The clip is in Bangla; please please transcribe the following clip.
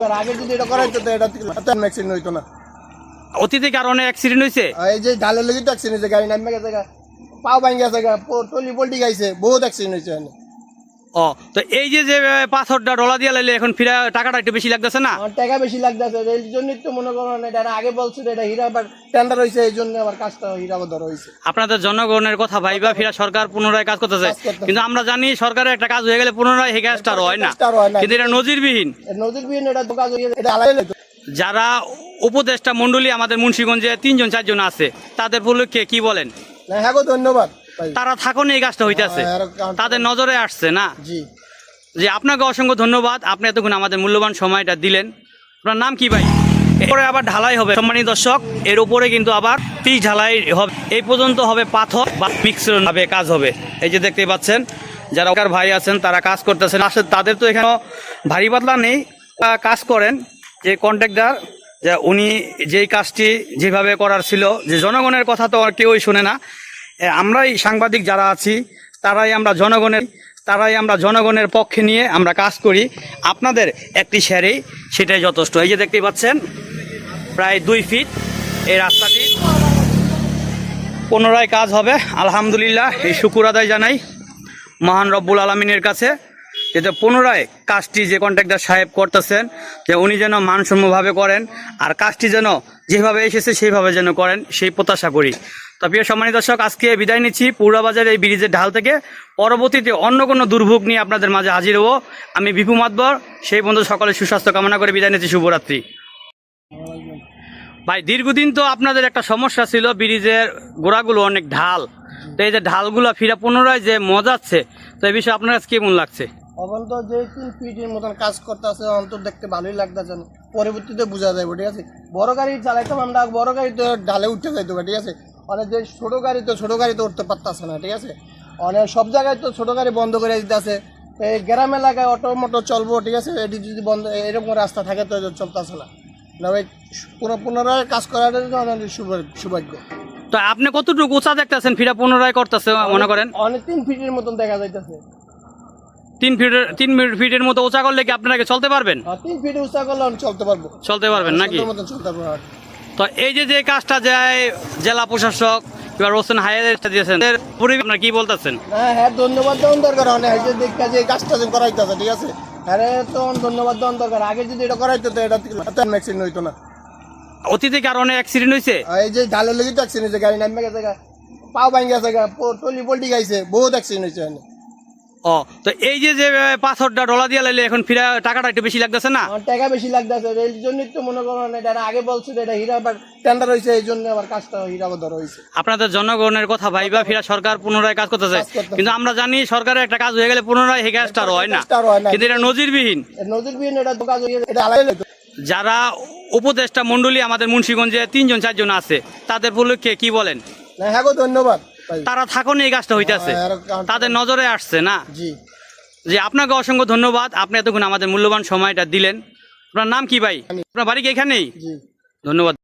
আগে যদি এটা করা হতো এটা অ্যাক্সিডেন্ট হইতো না। অতীতে কারণে অ্যাক্সিডেন্ট হয়েছে এই যে ঢালের লেগে তো অ্যাক্সিডেন্ট হয়েছে গাড়ি নামে গেছে ভাঙে টলি পল্টি গাইছে বহুত অ্যাক্সিডেন্ট হয়েছে এখানে। ও তো এই যে যে পাথরটা ডলা দিয়ে লাইলে এখন ফিরা টাকাটা একটু বেশি লাগতেছে না? টাকা বেশি লাগতেছে এই জন্যই তো মনে করো না এটা আগে বলছিল এটা হীরা আবার টেন্ডার হয়েছে এই জন্য আবার কাজটা হীরা ধরা হয়েছে। আপনাদের জনগণের কথা ভাইবা ফিরা সরকার পুনরায় কাজ করতেছে। কিন্তু আমরা জানি সরকারের একটা কাজ হয়ে গেলে পুনরায় এই কাজটা হয় না। কিন্তু এটা নজিরবিহীন। নদীর বিহীন এটা তো কাজ হয়ে এটা আলাদা যারা উপদেষ্টা মন্ডলী আমাদের মুন্সিগঞ্জে তিনজন চারজন আছে তাদের উপলক্ষে কি বলেন? হ্যাঁ গো ধন্যবাদ। তারা থাকুন এই কাজটা হইতেছে। হ্যাঁ, তাদের নজরে আসছে না। যে আপনাকে অসংখ্য ধন্যবাদ। আপনি এতক্ষণ আমাদের মূল্যবান সময়টা দিলেন। আপনার নাম কি ভাই? এরপরে আবার ঢালাই হবে। সম্মানিত দর্শক এর উপরে কিন্তু আবার পিচ ঢালাই হবে। এই পর্যন্ত হবে পাথর বা মিক্সর হবে কাজ হবে। এই যে দেখতে পাচ্ছেন যারা ওকার ভাই আছেন তারা কাজ করতেছেন। আসলে তাদের তো এখানে ভারী পাতলা নেই। কাজ করেন। যে কন্ট্রাক্টর যে উনি যেই কাজটি যেভাবে করার ছিল যে জনগণের কথা তো আর কেউই শোনে না। আমরাই সাংবাদিক যারা আছি, তারাই আমরা জনগণের, তারাই আমরা জনগণের পক্ষে নিয়ে আমরা কাজ করি। আপনাদের একটি শেয়ারেই সেটাই যথেষ্ট। এই যে দেখতে পাচ্ছেন, প্রায় দুই ফিট এই রাস্তাটি। পুনরায় কাজ হবে, আলহামদুলিল্লাহ, এই শুকুর আদায় জানাই মহান রব্বুল আলমিনের কাছে যাতে পুনরায় কাজটি যে কন্ট্রাক্টর সাহেব করতেছেন, যে উনি যেন মানসম্যভাবে করেন, আর কাজটি যেন যেভাবে এসেছে, সেইভাবে যেন করেন, সেই প্রত্যাশা করি। তো প্রিয় সম্মানিত দর্শক, আজকে বিদায় নিচ্ছি পুরাবাজার এই ব্রিজের ঢাল থেকে। পরবর্তীতে অন্য কোনো দুর্ভোগ নিয়ে আপনাদের মাঝে হাজির হব। আমি বিপু মাতবর, সেই বন্ধু সকলে সুস্বাস্থ্য কামনা করে বিদায় নিচ্ছি। শুভরাত্রি। ভাই, দীর্ঘদিন তো আপনাদের একটা সমস্যা ছিল, ব্রিজের গোড়াগুলো অনেক ঢাল। তো এই যে ঢালগুলো ফিরা পুনরায় যে মজাচ্ছে, তো এই বিষয়ে আপনার কাছে কেমন লাগছে? এখন তো যে ফিটের মতন কাজ করতেছে অন্তর দেখতে ভালোই লাগতেছে। পরবর্তীতে বোঝা যাবে, ঠিক আছে? বড় গাড়ি চালাইতাম আমরা, বড় গাড়ি তো ঢালে উঠতে যাইতো, ঠিক আছে? অনেক যে ছোট গাড়ি তো ছোট গাড়ি তো উঠতে পারতেছে না ঠিক আছে? অনেক সব জায়গায় তো ছোট গাড়ি বন্ধ করে দিতেছে। এই গ্রাম এলাকায় অটো মোটো চলবো ঠিক আছে? এটি যদি বন্ধ এরকম রাস্তা থাকে তো চলতেছে না। না ভাই পুরো পুনরায় কাজ করাটা আমাদের সৌভাগ্য- তো আপনি কতটুকু উঁচা দেখতেছেন? ফিরা পুনরায় করতেছে মনে করেন? অনেক তিন ফিটের মতন দেখা যাইতেছে। তিন ফিটের তিন ফিটের মতো উঁচা করলে কি আপনারা চলতে পারবেন? আর তিন ফিট উঁচা করলে চলতে পারব। চলতে পারবেন নাকি? সুন্দর মতন চলতে পারব তো এই যে যে কাজটা যায় জেলা প্রশাসক হায়ার দিয়েছেন এর পরিবেশ আপনারা কি বলতেছেন? হ্যাঁ হ্যাঁ ধন্যবাদ দরকার অনেক হয়েছে দেখা যে কাজটা করাইতেছে ঠিক আছে? তো ধন্যবাদ দরকার। আগে যদি এটা করাইতো তো এটা অ্যাক্সিডেন্ট হইতো না। অতীতে কারণে অ্যাক্সিডেন্ট হয়েছে এই যে ঢালের লেগে তো অ্যাক্সিডেন্ট হয়েছে গাড়ি নামে গেছে ভাঙে গেছে টলি পল্টি গাইছে বহুত অ্যাক্সিডেন্ট হয়েছে ও তো এই যে যে আহ, পাথরটা ডলা দিয়ে লাইলে এখন ফিরা টাকাটা একটু বেশি লাগতেছে না? টাকা বেশি লাগতেছে এই জন্যই তো মনে এটা আগে বলছিল এটা হীরা আবার টেন্ডার হয়েছে এই জন্য আবার কাজটা হীরা ধরা হয়েছে। আপনাদের জনগণের কথা ভাইবা ফিরা সরকার পুনরায় কাজ করতেছে। কিন্তু আমরা জানি সরকারের একটা কাজ হয়ে গেলে পুনরায় এই কাজটা হয় না। কিন্তু এটা নজিরবিহীন। নদীর বিহীন এটা তো কাজ এটা আলাদা যারা উপদেষ্টা মন্ডলী আমাদের মুন্সিগঞ্জে তিনজন চারজন আছে তাদের উপলক্ষে কি বলেন? হ্যাঁ গো ধন্যবাদ। তারা থাকুন এই কাজটা হইতেছে। হ্যাঁ, তাদের নজরে আসছে না? জি। যে আপনাকে অসংখ্য ধন্যবাদ আপনি এতক্ষণ আমাদের মূল্যবান সময়টা দিলেন। আপনার নাম কি ভাই? আপনার বাড়ি কি এখানেই? ধন্যবাদ।